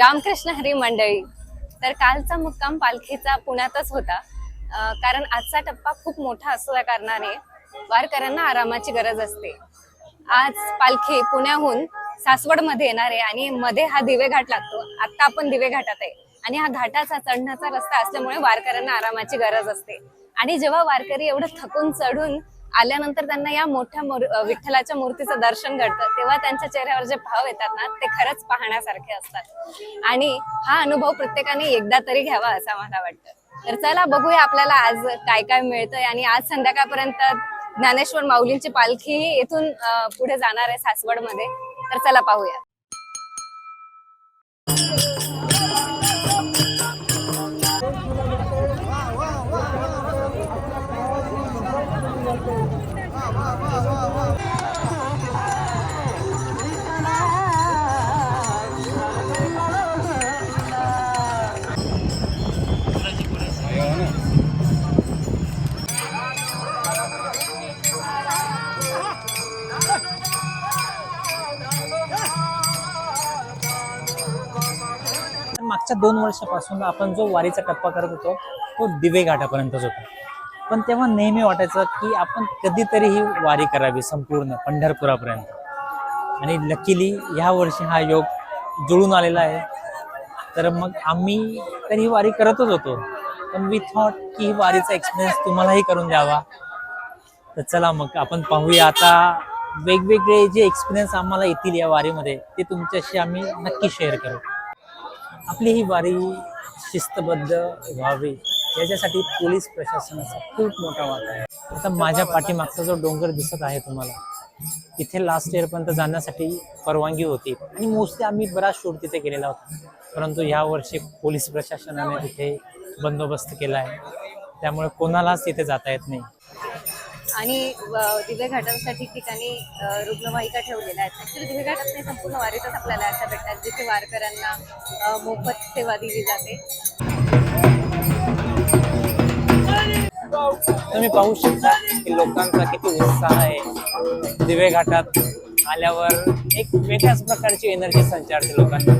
रामकृष्ण हरी मंडळी. तर कालचा मुक्काम पालखीचा पुण्यातच होता. कारण आजचा टप्पा खूप मोठा असल्या कारणाने वारकऱ्यांना आरामाची गरज असते. आज पालखी पुण्याहून सासवडमध्ये येणार आहे आणि मध्ये हा दिवे घाट लागतो. आता आपण दिवे घाटात आहे. आणि हा घाटाचा चढण्याचा रस्ता असल्यामुळे वारकऱ्यांना आरामाची गरज असते. आणि जेव्हा वारकरी एवढं थकून चढून आल्यानंतर त्यांना या मोठ्या विठ्ठलाच्या मूर्तीचं दर्शन घडतं. तेव्हा त्यांच्या चेहऱ्यावर जे भाव येतात ना ते खरंच पाहण्यासारखे असतात. आणि हा अनुभव प्रत्येकाने एकदा तरी घ्यावा असं मला वाटतं. तर चला बघूया आपल्याला आज काय काय मिळतंय. आणि आज संध्याकाळपर्यंत ज्ञानेश्वर माऊलींची पालखी येथून पुढे जाणार आहे सासवडमध्ये तर चला पाहूया. मागच्या दोन वर्षापासून आपण जो वारीचा टप्पा करत होतो तो दिवे घाटापर्यंतच होता. पण तेव्हा नेहमी वाटायचं की आपण कधीतरी ही वारी करावी संपूर्ण पंढरपुरापर्यंत. आणि लकीली ह्या वर्षी हा योग जुळून आलेला आहे. तर मग आम्ही तर ही वारी करतच होतो. पण वी थॉट की ही वारीचा एक्सपिरियन्स तुम्हालाही करून द्यावा. तर चला मग आपण पाहूया आता वेगवेगळे जे एक्सपिरियन्स आम्हाला येतील या वारीमध्ये ते तुमच्याशी आम्ही नक्की शेअर करू. आपली ही वारी शिस्तबद्ध व्हावी याच्यासाठी पोलीस प्रशासनाचा खूप मोठा वाटा आहे. आता माझ्या पाठीमागचा जो डोंगर दिसत आहे तुम्हाला तिथे लास्ट इयरपर्यंत जाण्यासाठी परवानगी होती. आणि मोस्टली आम्ही बराच शूट तिथे केलेला होता. परंतु ह्या वर्षी पोलीस प्रशासनाने तिथे बंदोबस्त केला आहे. त्यामुळे कोणालाच तिथे जाता येत नाही. आणि दिवे घाटांसाठी ठिकाणी रुग्णवाहिका ठेवलेल्या आहेत. ऍक्च्युली दिवे घाटात नाही संपूर्ण वारीतच आपल्याला अशा भेटतात जिथे वारकऱ्यांना मोफत सेवा दिली जाते. तुम्ही पाहू शकता की लोकांचा किती उत्साह आहे. दिवे घाटात आल्यावर एक वेगळ्याच प्रकारची एनर्जी संचारते लोकांना.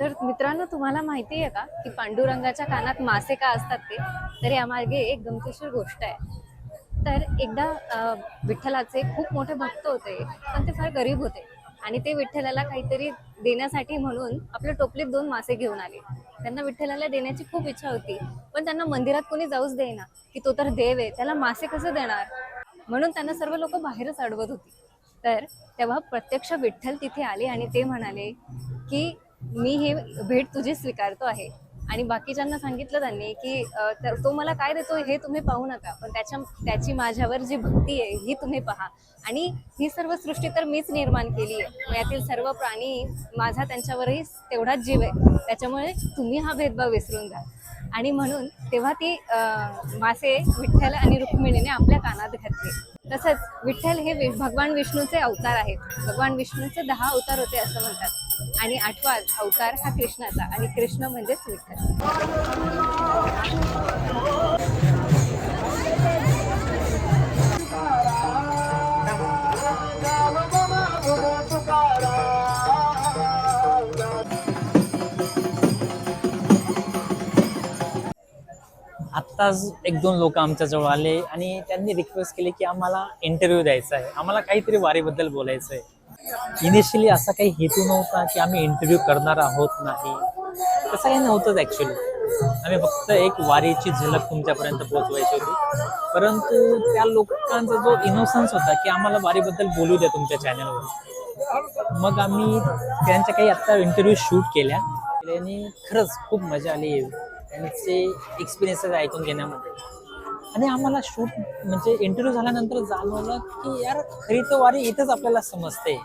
तर मित्रांनो तुम्हाला माहिती आहे का की पांडुरंगाच्या कानात मासे का असतात ते? तर यामागे एक गमतीशीर गोष्ट आहे. तर एकदा विठ्ठलाचे खूप मोठे भक्त होते पण ते फार गरीब होते. आणि ते विठ्ठलाला काहीतरी देण्यासाठी म्हणून आपल्या टोपलीत दोन मासे घेऊन आले. त्यांना विठ्ठलाला देण्याची खूप इच्छा होती पण त्यांना मंदिरात कोणी जाऊच देईना की तो तर देव आहे त्याला मासे कसे देणार? म्हणून त्यांना सर्व लोक बाहेरच अडवत होती. तर तेव्हा प्रत्यक्ष विठ्ठल तिथे आले आणि ते म्हणाले की मी हे भेट तुझी स्वीकारतो आहे. आणि बाकीच्यांना सांगितलं त्यांनी की तो मला काय देतो हे तुम्ही पाहू नका. पण त्याच्या त्याची माझ्यावर जी भक्ती आहे ही तुम्ही पहा. आणि ही सर्व सृष्टी तर मीच निर्माण केली आहे. यातील सर्व प्राणी माझा त्यांच्यावरही तेवढाच जीव आहे. त्याच्यामुळे तुम्ही हा भेदभाव विसरून जा. आणि म्हणून तेव्हा ती मासे विठ्ठल आणि रुक्मिणीने आपल्या कानात घातले. तसंच विठ्ठल हे भगवान विष्णूचे अवतार आहेत. भगवान विष्णूचे दहा अवतार होते असं म्हणतात. आणि आठवा अवतार हा कृष्णाचा आणि कृष्ण म्हणजेच विठ्ठल आत्ताच एक दोन लोक आमच्याजवळ आले आणि त्यांनी रिक्वेस्ट केली की आम्हाला इंटरव्ह्यू द्यायचा आहे. आम्हाला काहीतरी वारीबद्दल बोलायचं आहे इनिशियली असा काही हेतू नव्हता की आम्ही इंटरव्ह्यू करणार आहोत नाही. तसं काही नव्हतंच ॲक्च्युली आम्ही फक्त एक वारीची झलक तुमच्यापर्यंत पोहोचवायची होती. परंतु त्या लोकांचा जो इनोसन्स होता की आम्हाला वारीबद्दल बोलू द्या तुमच्या चॅनलवर मग आम्ही त्यांच्या काही आत्ता इंटरव्ह्यू शूट केल्या. आणि खरंच खूप मजा आली. त्यांचे एक्सपिरियन्सेस ऐकून घेण्यामध्ये. आणि आम्हाला शूट म्हणजे इंटरव्ह्यू झाल्यानंतर जाणवलं की यार खरी तर वारी इथंच आपल्याला समजते.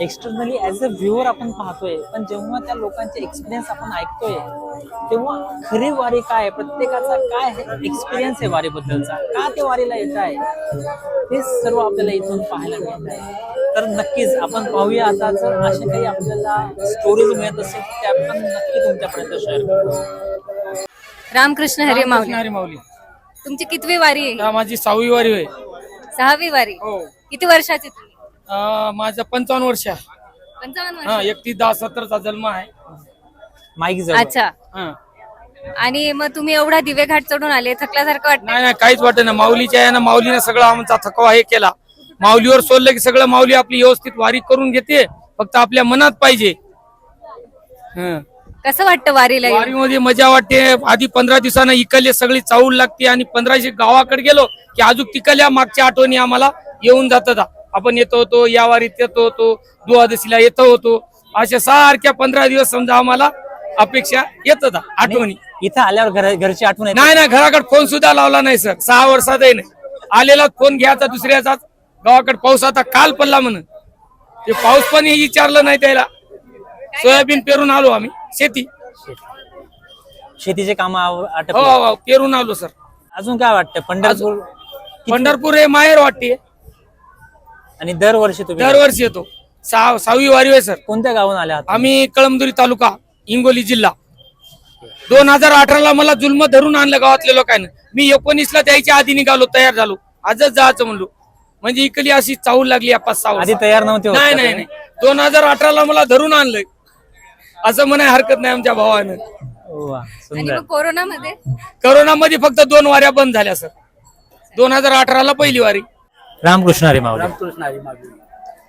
एक्सटर्नली ऍज अ व्ह्युअर आपण पाहतोय पण जेव्हा त्या लोकांचे एक्सपिरियन्स आपण ऐकतोय तेव्हा खरी वारी काय आहे? प्रत्येकाचा काय एक्सपिरियन्स आहे वारीबद्दलचा. का ते वारीला येत आहे? हे सर्व आपल्याला इथून पाहायला मिळत आहे. तर नक्कीच आपण पाहूया आता जर असे काही आपल्याला स्टोरीज मिळत असेल तर ते आपण नक्की तुमच्यापर्यंत शेअर करू. रामकृष्ण हरी माऊली. हरी माऊली. तुमची कितवी वारी आहे? हा, माझी सहावी वारी होय. सहावी वारी. हो. किती वर्षाची तुम्ही? अं, माझं पंचावन्न वर्ष. आहे. पंचावन्न हा वर्ष. एकतीस दहा सत्तरचा जन्म आहे. माईक जवळ. अच्छा. हा. आणि मग तुम्ही एवढा दिवे घाट चढून आले थकल्यासारखं वाटतं नाही नाही काहीच वाटत नाही. माऊलीच्या यानं माऊलीनं सगळं आमचा थकवा हे केला. माऊलीवर सोडलं की सगळं माऊली आपली व्यवस्थित वारी करून घेते. फक्त आपल्या मनात पाहिजे. हं. कसं वाटतं वारीला येऊन? वारीमध्ये मजा वाटते. आधी पंधरा दिवसानं इकडले सगळी चावल लागते आणि पंधराशे गावाकडे गेलो की अजून तिकडल्या मागच्या आठवणी आम्हाला येऊन जातात. आपण येतो होतो या वारीत येतो होतो दुवादशीला येतो होतो. अशा सारख्या पंधरा दिवस समजा आम्हाला अपेक्षा येतात आठवणी. इथं आल्यावर घर घरची आठवण येते? नाही नाही घराकडे फोन सुद्धा लावला नाही सर. सहा वर्षातही नाही. आलेला फोन घ्यायचा दुसऱ्याचा गावाकडे पाऊस आता काल पडला म्हणून. ते पाऊस पण विचारलं नाही त्याला. सोयाबीन पेरून आलो आम्ही. शेती. शेतीचे काम हो आटपले. हो पेरून आलो सर. अजून काय वाटतं? पंढरपूर पंढरपूर हे माहेर वाटते आणि दरवर्षी तुम्ही दरवर्षी येतो. सहा सहावी वारी आहे सर. कोणत्या गावून आल्या आहात? आम्ही कळमदुरी तालुका हिंगोली जिल्हा. दोन हजार अठराला मला जुल्म धरून आणलं गावातल्या लोकांनी. मी एकोणीसला द्यायच्या आधी निघालो तयार झालो. आजच जायचं म्हणलो. म्हणजे इकडली अशी चावल लागली या पाच सहा आधी वर्षात. तयार नव्हते होत नाही का नाही तुम्ही? नाही. दोन हजार अठराला मला धरून आणलंय. असं म्हणाय हरकत नाही आमच्या भावानं. वा, आणि सुंदर मग कोरोनामध्ये? करोनामध्ये फक्त दोन वाऱ्या बंद झाल्या सर. दोन हजार अठराला पहिली वारी. रामकृष्ण हरी माऊली. रामकृष्ण हरी मागणी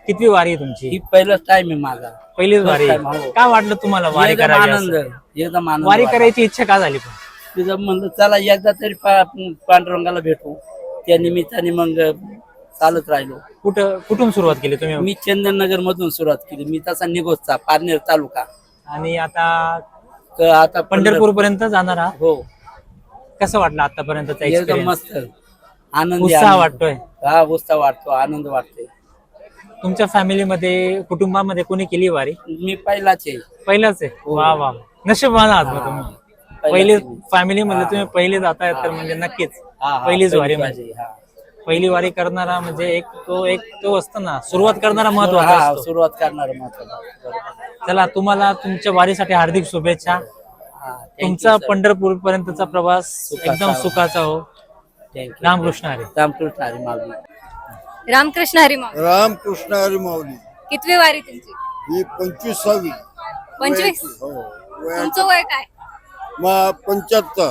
कितवी वारी आहे तुमची? ही पहिलाच टाइम आहे माझा. पहिलीच वारी. time, हो. काय वाटलं तुम्हाला वारी एकदम आनंद असं? एकदम आनंद वारी वाटला. करायची इच्छा का झाली पण? तिथं म्हणलं चला एकदा तरी पा- पांडुरंगाला भेटू. त्या निमित्ताने मग चालत राहिलो. कुठं कुठून सुरुवात केली तुम्ही? मी चंदननगर मधून सुरुवात केली. मी तसा निघोजचा पारनेर तालुका. आणि आता तर आता पंढरपूर पर्यंत जाणार. आहात हो. कसं वाटलं आतापर्यंतचा एकदम मस्त. आनंद उत्साह वाटतोय? हा उत्साह वाटतो आनंद वाटतोय. तुमच्या फॅमिलीमध्ये कुटुंबामध्ये कोणी केली वारी? मी पहिलाच आहे. पहिलाच आहे? वा वा नशीबवान आहात मग तुम्ही. पहिलाच पहिले. फॅमिली मध्ये तुम्ही पहिले जाताय तर म्हणजे नक्कीच हा, हा, पहिलीच वारी पहिली म्हणजे. माझी, हा. पहिली वारी करणारा म्हणजे एक तो एक तो असतो ना सुरुवात करणारा महत्त्वाचा हा, असतो. सुरुवात करणार महत्वाचं चला तुम्हाला तुमच्या वारीसाठी हार्दिक शुभेच्छा. तुमचा. पंढरपूर पर्यंतचा प्रवास सुखाचा एकदम हो. सुखाचा हो. रामकृष्ण हरी. रामकृष्ण हरी माऊली. रामकृष्ण हरी माऊली. रामकृष्ण हरी माऊली. कितवी वारी तुमची? ही पंचवीसावी. पंचवीस? हो वया- तुमचं वय काय? मा पंच्याहत्तर.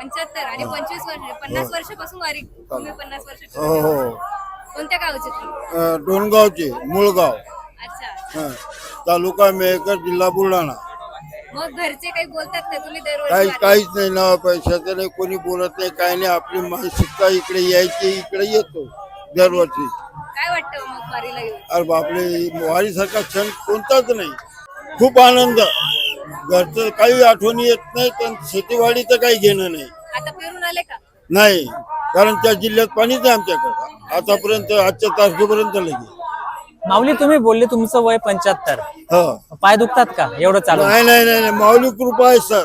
पंच्याहत्तर आणि पंचवीस वर्ष पन्नास वर्षापासून वारी तुम्ही पन्नास वर्ष हो हो कोणत्या गावचे तुम्ही? अं, डोणगावचे मुळगाव. अच्छा. हं. तालुका मेहकर जिल्हा बुलढाणा. मग घरचे काही बोलतात का? तुम्ही दरवर्षी काही वारी- काहीच नाही ना पैशाचं नाही कोणी बोलत नाही काही नाही. आपली मानसिकता इकडे यायची इकडे येतो दरवर्षी. काय वाटतं मग वारीला येऊन? अरे बापले वारीसारखा क्षण कोणताच नाही. खूप आनंद. घरचं काही आठवणी येत नाही पण शेतीवाडीचं काही घेणं नाही. आता फिरून आले का? नाही कारण त्या जिल्ह्यात पाणीच आहे आमच्याकडे. आतापर्यंत आजच्या तारखेपर्यंत लगे माऊली तुम्ही बोलले तुमचं वय पंच्याहत्तर. हो. पाय दुखतात का? एवढं चालू. नाही नाही नाही नाही. माऊली कृपा आहे सर.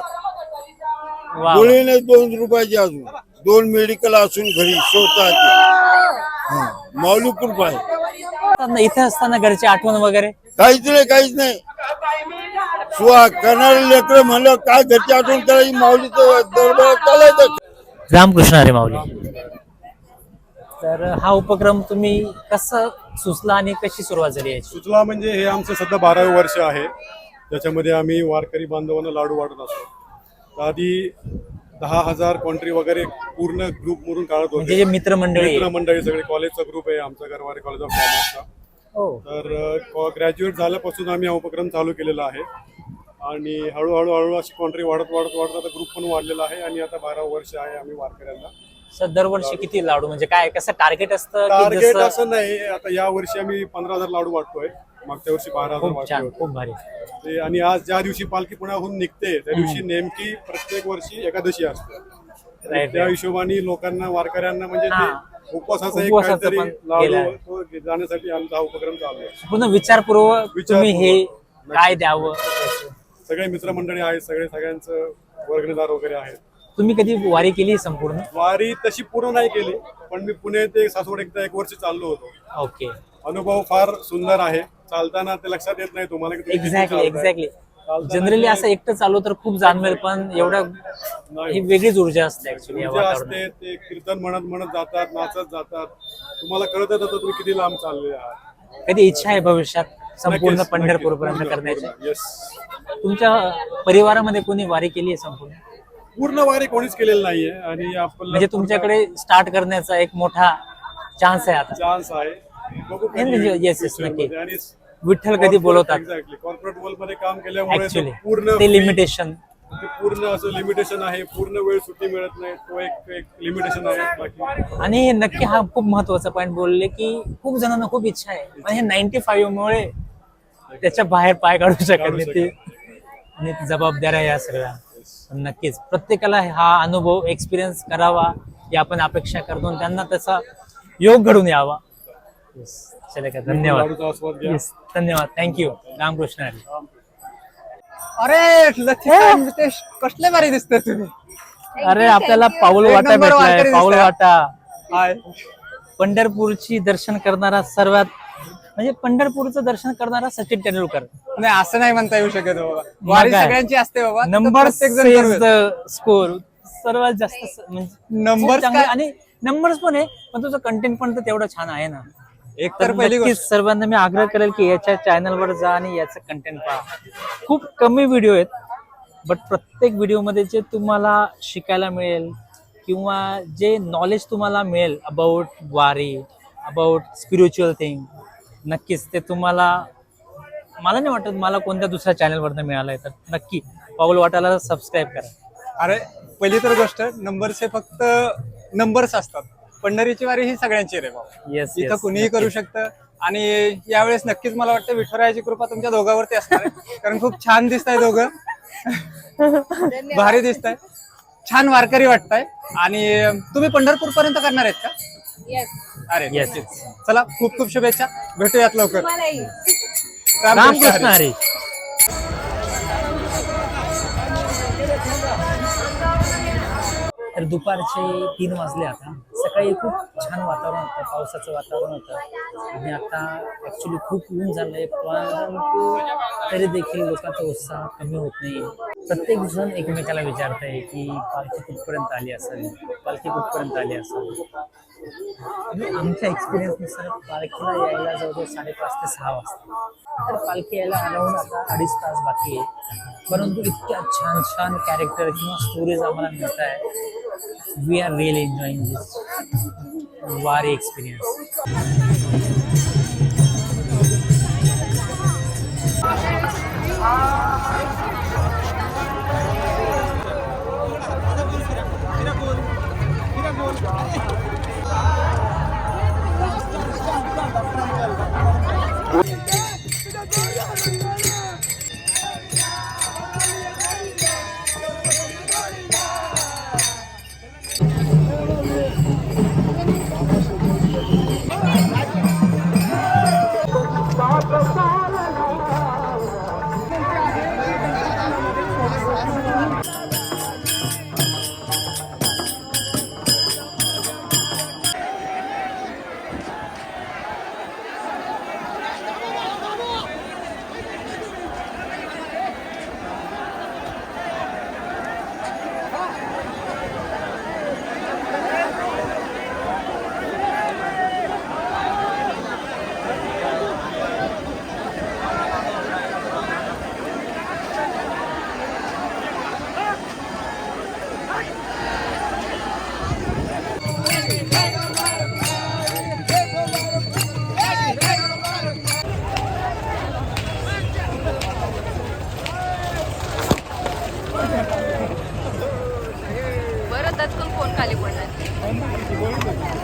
वा गोळी नाही दोन रुपयाची अजून. दोन मेडिकल असून घरी स्वतःची. हं. माऊली कृपा आहे. इथे असताना घरची आठवण वगैरे? काहीच नाही काहीच नाही. करणारे लेकर म्हणलं काय घरची आठवण करायची माऊलीचं दरबार चालायचं रामकृष्ण हरे माऊली. तर हा उपक्रम तुम्ही कसं सुचला आणि कशी सुरुवात झाली याची? सुचला म्हणजे हे आमचं सध्या बारावे वर्ष आहे. ज्याच्यामध्ये आम्ही वारकरी बांधवांना लाडू वाटत असतो. आधी दहा हजार कॉन्ट्री वगैरे पूर्ण ग्रुप म्हणून काढत म्हणजे होते जे मित्रमंडळी. आहे. मित्रमंडळी सगळे. कॉलेजचा ग्रुप आहे आमचा गरवारे कॉलेज ऑफ कॉमर्सचा हो. तर ग्रॅज्युएट झाल्यापासून आम्ही हा उपक्रम चालू केलेला आहे. आणि हळूहळू हळू अशी कॉन्ट्री वाढत वाढत वाढत आता ग्रुप पण वाढलेला आहे आणि आता बारा वर्ष आहे आम्ही वारकऱ्यांना. सर दरवर्षी किती लाडू? म्हणजे काय कसं टार्गेट असतं टार्गेट असं नाही. आता या वर्षी आम्ही पंधरा हजार लाडू वाटतोय. मागच्या वर्षी बारा हजार खूप छान भारी. ते आणि आज ज्या दिवशी पालखी पुण्याहून निघते त्या दिवशी नेमकी प्रत्येक वर्षी एकादशी असते. Right, त्या right. हिशोबाने लोकांना वारकऱ्यांना म्हणजे हा. ते उपवासाचा एक उपवासाचं काहीतरी पण लाडू केलंय. तो जाण्यासाठी आमचा हा उपक्रम चालू आहे. पुन्हा विचारपूर्वक तुम्ही हे. काय द्यावं? सगळे मित्रमंडळी आहेत सगळे सगळ्यांचं वर्गणीदार वगैरे आहेत. तुम्ही कधी वारी केली संपूर्ण? वारी तशी पूर्ण नाही केली पण मी पुणे ते सासवड एकदा एक वर्ष चाललो होतो. ओके. अनुभव फार सुंदर आहे. चालताना ते लक्षात येत नाही तुम्हाला की तुम्ही किती एक्झॅक्टली चालताय. एक्झॅक्टली चालताना जनरली असं एकटं चालू तर खूप जाणवेल पण एवढं ही वेगळीच ऊर्जा असते ऍक्च्युली या ऊर्जा वातावरणात. असते ते कीर्तन म्हणत म्हणत जातात नाचत जातात. तुम्हाला कळत येतं तुम्ही किती लांब चालले आहात. कधी इच्छा आहे भविष्यात? संपूर्ण नक्कीच, पंढरपूर. पर्यंत करण्याची पूर्ण. Yes. तुमच्या परिवारामध्ये कोणी वारी केली आहे संपूर्ण पूर्ण वारी कोणीच केलेलं नाहीये आणि आपण म्हणजे तुमच्याकडे स्टार्ट करण्याचा एक मोठा चान्स आहे आता चान्स आहे बघू नाही, yes, yes, future नक्की. मध्ये. आणि विठ्ठल कधी बोलवतात एक्झॅक्टली कॉर्पोरेट वर्ल्डमध्ये काम केल्यामुळे ते पूर्ण ते लिमिटेशन ते पूर्ण असं लिमिटेशन आहे पूर्ण वेळ सुट्टी मिळत नाही तो एक एक लिमिटेशन आहे बाकी आणि नक्की हा खूप महत्त्वाचा पॉईंट बोलले की खूप जणांना खूप इच्छा आहे पण हे नाईन्टी फाईव्ह मुळे त्याच्या बाहेर पाय काढू शकत नाही ते. आणि जबाबदाऱ्या या सगळ्या. नक्कीच प्रत्येकाला हा अनुभव एक्सपिरियन्स करावा ही आपण अपेक्षा करतो आणि त्यांना त्याचा योग घडून यावा. Yes. चला का धन्यवाद. धन्यवाद. Thank you Ramkrishna Hari. अरे कसले भारी दिसते तुम्ही. अरे आपल्याला पाऊल वाटा भेटलाय पाऊल. वाटा. पंढरपूरची दर्शन करणारा सर्वात म्हणजे पंढरपूरचं दर्शन करणारा सचिन तेंडुलकर नाही असं नाही म्हणता येऊ शकत बाबा वारी काय? सगळ्यांची असते बाबा नंबर. स्कोर सर्वात जास्त स- म्हणजे चांगले काय? आणि नंबर्स पण आहे पण तुझं कंटेंट पण तर तेवढं छान आहे ना एक तर तर पहिली नक्कीच गोष्ट सर्वांना मी आग्रह करेल की याच्या चॅनलवर जा आणि याचं कंटेंट पहा खूप कमी व्हिडिओ आहेत बट प्रत्येक व्हिडिओमध्ये जे तुम्हाला शिकायला मिळेल किंवा जे नॉलेज तुम्हाला मिळेल अबाउट वारी अबाउट स्पिरिच्युअल थिंग नक्कीच. ते तुम्हाला मला नाही वाटत मला कोणत्या दुसऱ्या चॅनलवरनं मिळालं आहे तर नक्की पाऊल वाटायला सबस्क्राईब करा. अरे पहिली तर गोष्ट नंबर्स हे फक्त नंबर्स असतात. पंढरीची वारी ही सगळ्यांची रे बाबा. येस इथं कुणीही करू शकतं. आणि यावेळेस नक्कीच मला वाटतं विठुरायाची कृपा तुमच्या दोघांवरती असणार आहे. कारण खूप छान दिसत आहे दोघं भारी दिसत आहे छान वारकरी वाटताय. आणि तुम्ही पंढरपूर पर्यंत करणार आहेत का? येस अरे येस नक्कीच. चला खूप खूप शुभेच्छा. भेटूयात लवकर. मलाही रामकृष्ण रामकृष्ण हरी. हरी तर दुपारचे तीन वाजले आता. सकाळी खूप छान वातावरण होतं पावसाचं वातावरण होतं. आणि आता ऍक्च्युली खूप ऊन झालंय परंतु तरी देखील लोकांचा उत्साह कमी होत नाही. प्रत्येक जण एकमेकाला विचारतंय की पालखी कुठपर्यंत आली असावी? पालखी कुठपर्यंत आली असावी? आमच्या एक्सपिरियन्सनुसार पालखीला यायला जवळजवळ साडेपाच ते सहा वाजता. तर पालखी यायला अराउंड आता अडीच तास बाकी आहे. परंतु इतक्या छान छान कॅरेक्टर किंवा स्टोरीज आम्हाला मिळत आहे we are really enjoying this Wari experience बरं खाली पडणार